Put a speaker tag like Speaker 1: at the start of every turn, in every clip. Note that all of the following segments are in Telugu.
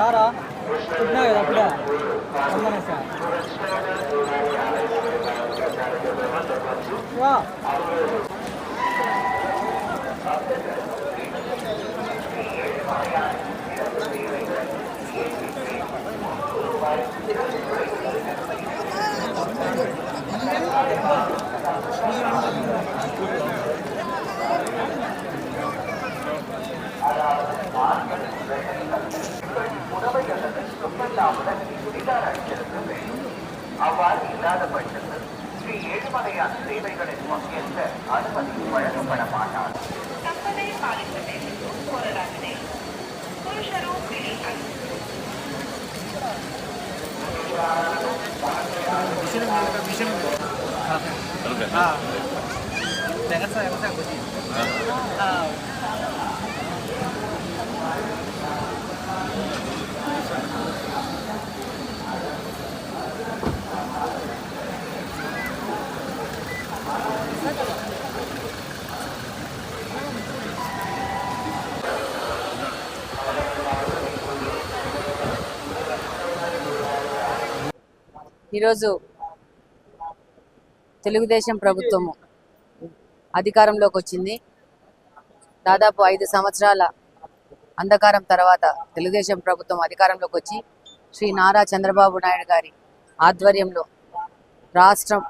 Speaker 1: రారా పుట్టినా కదా అప్పుడే
Speaker 2: అందనే సార్ వా
Speaker 3: ఈరోజు తెలుగుదేశం ప్రభుత్వము అధికారంలోకి వచ్చింది. దాదాపు ఐదు సంవత్సరాల అంధకారం తర్వాత తెలుగుదేశం ప్రభుత్వం అధికారంలోకి వచ్చి శ్రీ నారా చంద్రబాబు నాయుడు గారి ఆధ్వర్యంలో రాష్ట్రం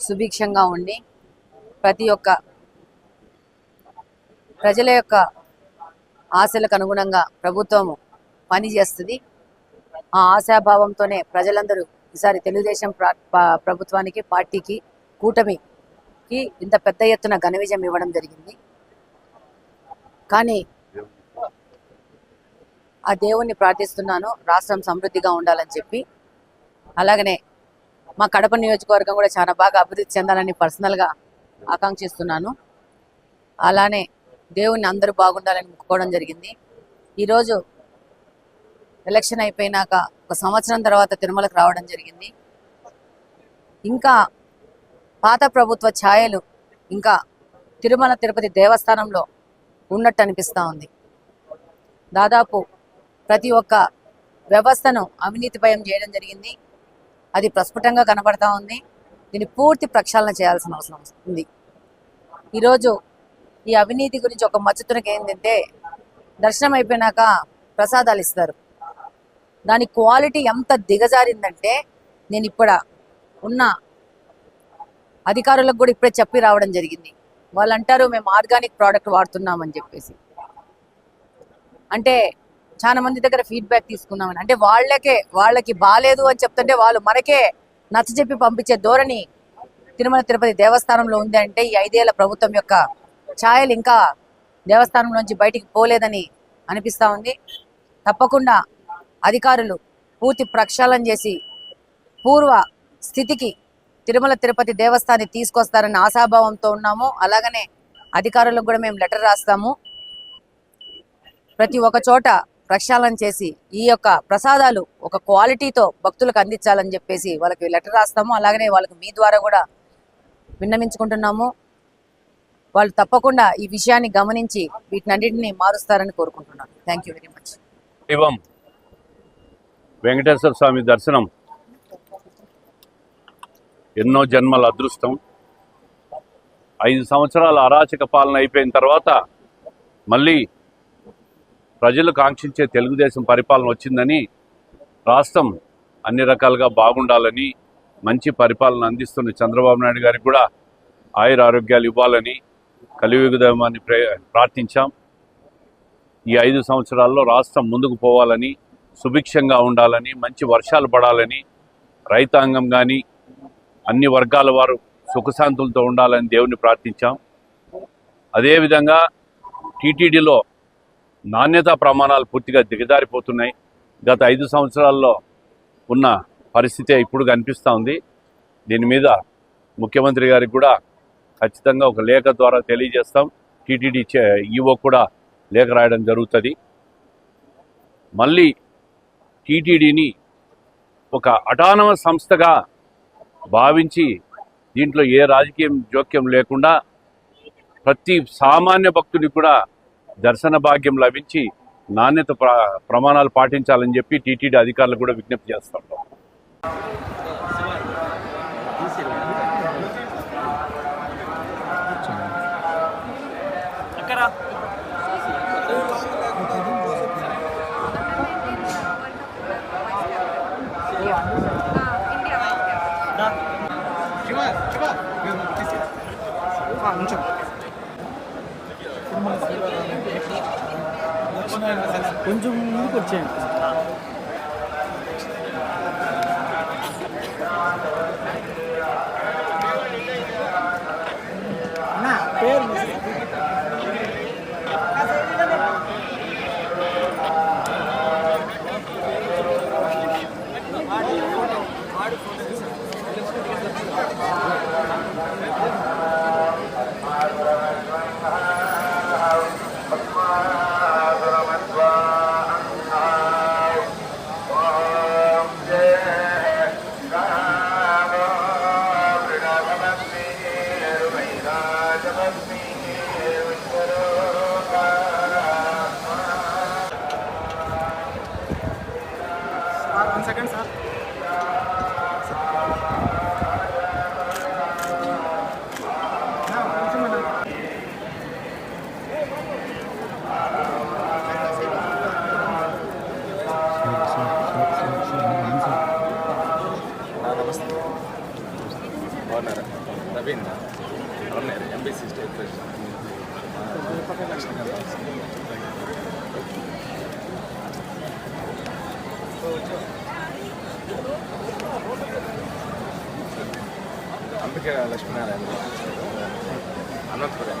Speaker 3: సుభిక్షంగా ఉండి ప్రతి ఒక్క ప్రజల యొక్క ఆశలకు అనుగుణంగా ప్రభుత్వము పనిచేస్తుంది. ఆ ఆశాభావంతోనే ప్రజలందరూ ఈసారి తెలుగుదేశం ప్రభుత్వానికి పార్టీకి కూటమికి ఇంత పెద్ద ఎత్తున ఘన విజయం ఇవ్వడం జరిగింది. కానీ ఆ దేవుణ్ణి ప్రార్థిస్తున్నాను రాష్ట్రం సమృద్ధిగా ఉండాలని చెప్పి. అలాగనే మా కడప నియోజకవర్గం కూడా చాలా బాగా అభివృద్ధి చెందాలని పర్సనల్గా ఆకాంక్షిస్తున్నాను. అలానే దేవుణ్ణి అందరూ బాగుండాలని మొక్కుకోవడం జరిగింది. ఈరోజు ఎలక్షన్ అయిపోయినాక ఒక సంవత్సరం తర్వాత తిరుమలకు రావడం జరిగింది. ఇంకా పాత ప్రభుత్వ ఛాయలు ఇంకా తిరుమల తిరుపతి దేవస్థానంలో ఉన్నట్టు అనిపిస్తూ ఉంది. దాదాపు ప్రతి ఒక్క వ్యవస్థను అవినీతిపయం చేయడం జరిగింది. అది ప్రస్ఫుటంగా కనబడతా ఉంది. దీన్ని పూర్తి ప్రక్షాళన చేయాల్సిన అవసరం ఉంది. ఈరోజు ఈ అవినీతి గురించి ఒక మచ్చుతునకి ఏంటంటే దర్శనం అయిపోయినాక ప్రసాదాలు ఇస్తారు. దాని క్వాలిటీ ఎంత దిగజారిందంటే నేను ఇప్పుడ ఉన్న అధికారులకు కూడా ఇప్పుడే చెప్పి రావడం జరిగింది. వాళ్ళు అంటారు మేము ఆర్గానిక్ ప్రోడక్ట్ వాడుతున్నామని చెప్పేసి. అంటే చాలా మంది దగ్గర ఫీడ్బ్యాక్ తీసుకున్నామని. అంటే వాళ్ళకే వాళ్ళకి బాగాలేదు అని చెప్తుంటే వాళ్ళు మనకే నచ్చ చెప్పి పంపించే ధోరణి తిరుమల తిరుపతి దేవస్థానంలో ఉంది అంటే ఈ ఐదేళ్ళ ప్రభుత్వం యొక్క ఛాయలు ఇంకా దేవస్థానంలోంచి బయటికి పోలేదని అనిపిస్తా ఉంది. తప్పకుండా అధికారులు పూర్తి ప్రక్షాళన చేసి పూర్వ స్థితికి తిరుమల తిరుపతి దేవస్థాన్ని తీసుకొస్తారని ఆశాభావంతో ఉన్నాము. అలాగనే అధికారులకు కూడా మేము లెటర్ రాస్తాము. ప్రతి ఒక్క చోట ప్రక్షాళన చేసి ఈ యొక్క ప్రసాదాలు ఒక క్వాలిటీతో భక్తులకు అందించాలని చెప్పేసి వాళ్ళకి లెటర్ రాస్తాము. అలాగనే వాళ్ళకి మీ ద్వారా కూడా విన్నవించుకుంటున్నాము. వాళ్ళు తప్పకుండా ఈ విషయాన్ని గమనించి వీటినన్నింటినీ మారుస్తారని కోరుకుంటున్నాను. Thank you very
Speaker 4: much Venkateswara Swami దర్శనం. ఎన్నో జన్మల అదృష్టం. ఐదు సంవత్సరాల అరాచక పాలన అయిపోయిన తర్వాత మళ్ళీ ప్రజలు కాంక్షించే తెలుగుదేశం పరిపాలన వచ్చిందని రాష్ట్రం అన్ని రకాలుగా బాగుండాలని మంచి పరిపాలన అందిస్తున్న చంద్రబాబు నాయుడు గారికి కూడా ఆయుర ఆరోగ్యాలు ఇవ్వాలని కలియుగదేవాన్ని ప్రే ప్రార్థించాం. ఈ ఐదు సంవత్సరాల్లో రాష్ట్రం ముందుకు పోవాలని సుభిక్షంగా ఉండాలని మంచి వర్షాలు పడాలని రైతాంగం కానీ అన్ని వర్గాల వారు సుఖశాంతులతో ఉండాలని దేవుని ప్రార్థించాం. అదేవిధంగా టీటీడీలో నాణ్యతా ప్రమాణాలు పూర్తిగా దిగజారిపోతున్నాయి. గత ఐదు సంవత్సరాల్లో ఉన్న పరిస్థితే ఇప్పుడు కనిపిస్తూ ఉంది. దీని మీద ముఖ్యమంత్రి గారికి కూడా ఖచ్చితంగా ఒక లేఖ ద్వారా తెలియజేస్తాం. టీటీడీ ఈవో కూడా లేఖ రాయడం జరుగుతుంది. మళ్ళీ టీటీడీని ఒక అటానమస్ సంస్థగా భావించి దీంట్లో ఏ రాజకీయం జోక్యం లేకుండా ప్రతి సామాన్య భక్తుడికి కూడా దర్శన భాగ్యం లభించి నాణ్యత ప్ర- ప్రమాణాలు పాటించాలని చెప్పి టీటీడీ అధికారులకు కూడా విజ్ఞప్తి చేస్తుంటాం
Speaker 1: కొంచెం ముందుకు వచ్చేయండి
Speaker 5: బాగున్నారా Naveen MBC state president Ambika Lakshminarayana Anantapur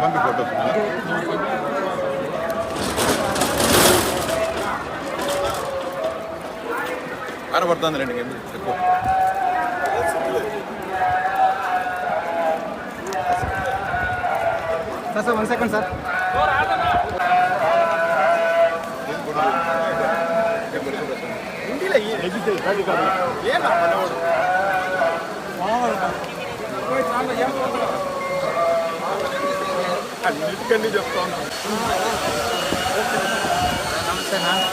Speaker 5: పంపి ఫోటో కనబడుతుంది రెండు గేమ్ ఎక్కువ
Speaker 1: sir sir one second sir
Speaker 5: అన్నిటికన్నీ చెప్తా ఉన్నాను
Speaker 1: sir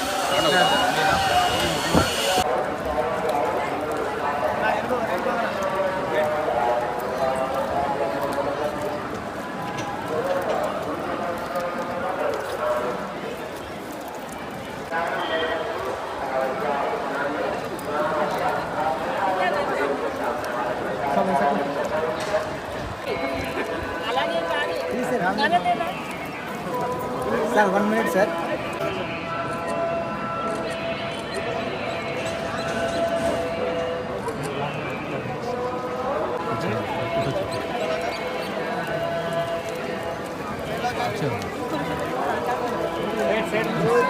Speaker 1: One minute, sir. Wait, wait, wait.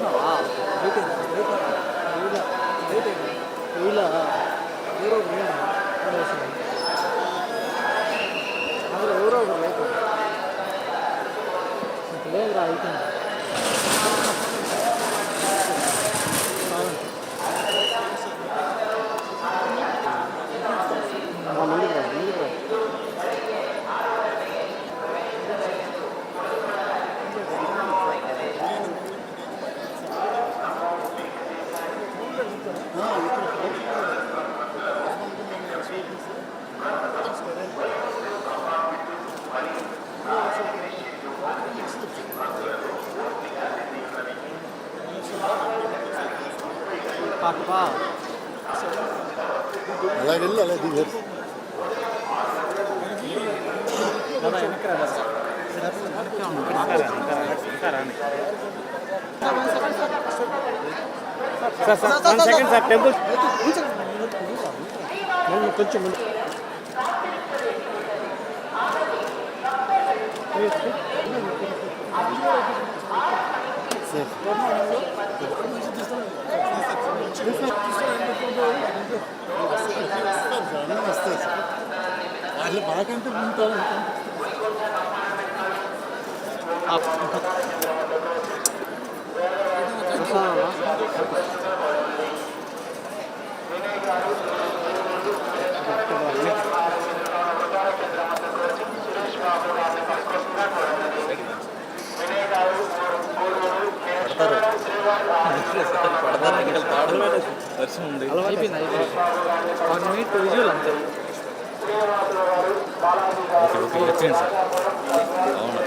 Speaker 1: 干嘛 పాపా
Speaker 6: అలా వెళ్ళి అలా దిగారు
Speaker 1: దాదా వెనక్కి రా sir sir one second sir temple కొంచెం ముందు
Speaker 6: వస్తాయి సార్ వాళ్ళు మాకంటే ఉంటారు
Speaker 5: దర్శనం ఉంది. ఓకే ఓకే వచ్చేయండి సార్. అవును.